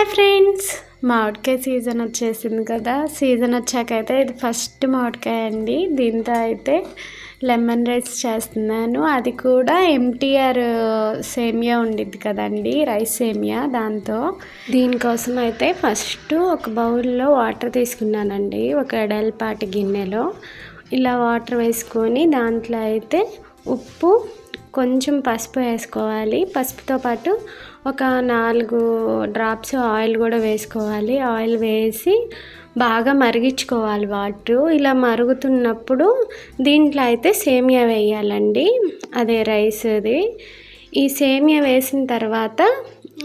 Hi friends మామిడికాయ season వచ్చేసింది కదా. సీజన్ వచ్చాకైతే ఇది ఫస్ట్ మామిడికాయ అండి. దీంతో అయితే లెమన్ రైస్ చేస్తున్నాను. అది కూడా ఎంటీఆర్ సేమియా ఉండిద్ది కదండి రైస్ సేమియా దాంతో. దీనికోసం అయితే ఫస్ట్ ఒక బౌల్లో వాటర్ తీసుకున్నానండి ఒక ఎడల్పాటి గిన్నెలో. ఇలా వాటర్ వేసుకొని దాంట్లో అయితే ఉప్పు కొంచెం పసుపు వేసుకోవాలి. పసుపుతో పాటు ఒక నాలుగు డ్రాప్స్ ఆయిల్ కూడా వేసుకోవాలి. ఆయిల్ వేసి బాగా మరిగించుకోవాలి వాటర్. ఇలా మరుగుతున్నప్పుడు దీంట్లో అయితే సేమియా వేయాలండి. అదే రైస్ది. ఈ సేమియా వేసిన తర్వాత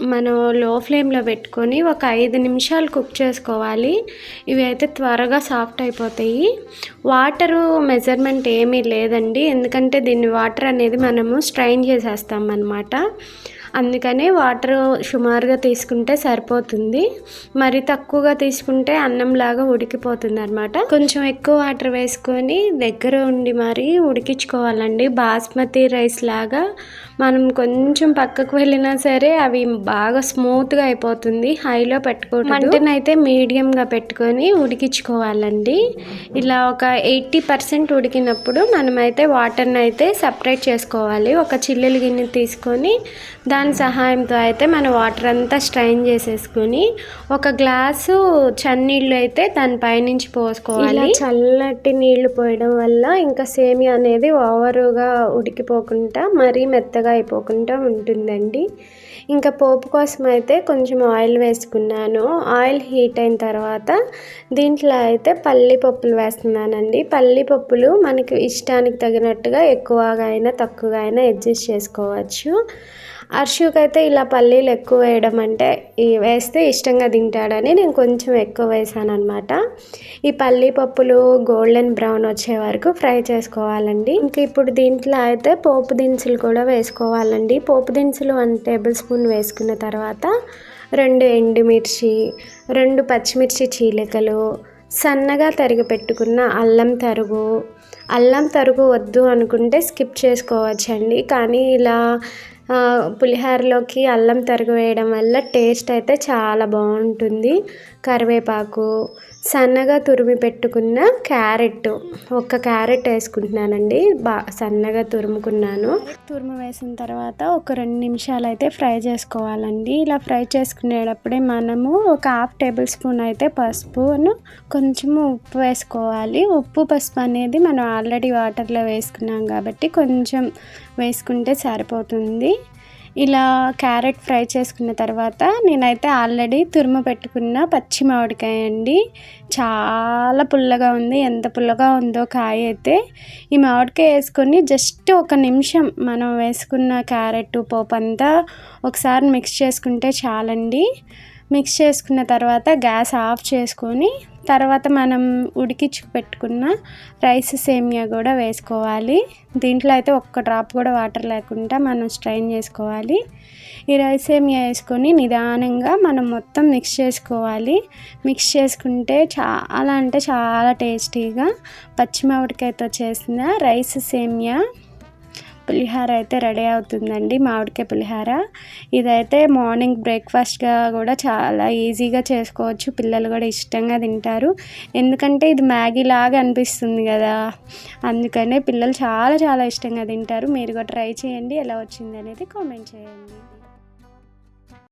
మనం లో ఫ్లేమ్లో పెట్టుకొని ఒక ఐదు నిమిషాలు కుక్ చేసుకోవాలి. ఇవి అయితే త్వరగా సాఫ్ట్ అయిపోతాయి. వాటరు మెజర్మెంట్ ఏమీ లేదండి. ఎందుకంటే దీన్ని వాటర్ అనేది మనము స్ట్రైన్ చేసేస్తాం అన్నమాట అందుకని వాటర్ సుమారుగా తీసుకుంటే సరిపోతుంది. మరి తక్కువగా తీసుకుంటే అన్నంలాగా ఉడికిపోతుంది అనమాట కొంచెం ఎక్కువ వాటర్ వేసుకొని దగ్గర ఉండి మరి ఉడికించుకోవాలండి. బాస్మతి రైస్ లాగా మనం కొంచెం పక్కకు వెళ్ళినా సరే అవి బాగా స్మూత్గా అయిపోతుంది. హైలో పెట్టుకోవడం మంటనైతే మీడియంగా పెట్టుకొని ఉడికించుకోవాలండి. ఇలా ఒక ఎయిటీ పర్సెంట్ ఉడికినప్పుడు మనమైతే వాటర్ని అయితే సపరేట్ చేసుకోవాలి. ఒక చిల్లులు గిన్నె తీసుకొని దాని సహాయంతో అయితే మనం వాటర్ అంతా స్ట్రైన్ చేసేసుకొని ఒక గ్లాసు చన్నీళ్ళు అయితే దాని పైనుంచి పోసుకోవాలి. చల్లటి నీళ్ళు పోయడం వల్ల ఇంకా సేమియా అనేది ఓవరుగా ఉడికిపోకుండా మరీ మెత్తగా మెత్తగా అయిపోకుండా ఉంటుందండి. ఇంకా పోపు కోసం అయితే కొంచెం ఆయిల్ వేసుకున్నాను. ఆయిల్ హీట్ అయిన తర్వాత దీంట్లో అయితే పల్లి పప్పులు వేస్తున్నానండి. పల్లి పప్పులు మనకి ఇష్టానికి తగినట్టుగా ఎక్కువగా అయినా తక్కువగా అయినా అడ్జస్ట్ చేసుకోవచ్చు. అర్షుకి అయితే ఇలా పల్లీలు ఎక్కువ వేయడం అంటే వేస్తే ఇష్టంగా తింటాడని నేను కొంచెం ఎక్కువ వేసాను అనమాట ఈ పల్లీ పప్పులు గోల్డెన్ బ్రౌన్ వచ్చే వరకు ఫ్రై చేసుకోవాలండి. ఇంకా ఇప్పుడు దీంట్లో అయితే పోపు దినుసులు కూడా వేసుకోవాలండి. పోపు దినుసులు వన్ టేబుల్ స్పూన్ వేసుకున్న తర్వాత రెండు ఎండుమిర్చి రెండు పచ్చిమిర్చి చీలికలు సన్నగా తరిగి పెట్టుకున్న అల్లం తరుగు. అల్లం తరుగు వద్దు అనుకుంటే స్కిప్ చేసుకోవచ్చండి. కానీ ఇలా పులిహోరలోకి అల్లం తరుగు వేయడం వల్ల టేస్ట్ అయితే చాలా బాగుంటుంది. కరివేపాకు సన్నగా తురిమి పెట్టుకున్న క్యారెట్ ఒక క్యారెట్ వేసుకుంటున్నానండి. బా సన్నగా తురుముకున్నాను. తురుము వేసిన తర్వాత ఒక రెండు నిమిషాలు అయితే ఫ్రై చేసుకోవాలండి. ఇలా ఫ్రై చేసుకునేటప్పుడే మనము ఒక హాఫ్ టేబుల్ స్పూన్ అయితే పసుపును కొంచెము ఉప్పు వేసుకోవాలి. ఉప్పు పసుపు అనేది మనం ఆల్రెడీ వాటర్లో వేసుకున్నాం కాబట్టి కొంచెం వేసుకుంటే సరిపోతుంది. ఇలా క్యారెట్ ఫ్రై చేసుకున్న తర్వాత నేనైతే ఆల్రెడీ తురుము పెట్టుకున్న పచ్చి మామిడికాయ అండి. చాలా పుల్లగా ఉంది. ఎంత పుల్లగా ఉందో కాయ అయితే. ఈ మామిడికాయ వేసుకొని జస్ట్ ఒక నిమిషం మనం వేసుకున్న క్యారెట్ పోపు అంతా ఒకసారి మిక్స్ చేసుకుంటే చాలండి. మిక్స్ చేసుకున్న తర్వాత గ్యాస్ ఆఫ్ చేసుకొని తర్వాత మనం ఉడికించి పెట్టుకున్న రైస్ సేమియా కూడా వేసుకోవాలి. దీంట్లో అయితే ఒక్క డ్రాప్ కూడా వాటర్ లేకుండా మనం స్ట్రైన్ చేసుకోవాలి. ఈ రైస్ సేమియా వేసుకొని నిదానంగా మనం మొత్తం మిక్స్ చేసుకోవాలి. మిక్స్ చేసుకుంటే చాలా అంటే చాలా టేస్టీగా పచ్చిమామిడికాయతో చేసిన రైస్ సేమియా పులిహార అయితే రెడీ అవుతుందండి మామిడికాయ పులిహార. ఇదైతే మార్నింగ్ బ్రేక్ఫాస్ట్గా కూడా చాలా ఈజీగా చేసుకోవచ్చు పిల్లలు కూడా ఇష్టంగా తింటారు. ఎందుకంటే ఇది మ్యాగీ లాగా అనిపిస్తుంది కదా అందుకనే పిల్లలు చాలా చాలా ఇష్టంగా తింటారు. మీరు కూడా ట్రై చేయండి ఎలా వచ్చింది అనేది కామెంట్ చేయండి.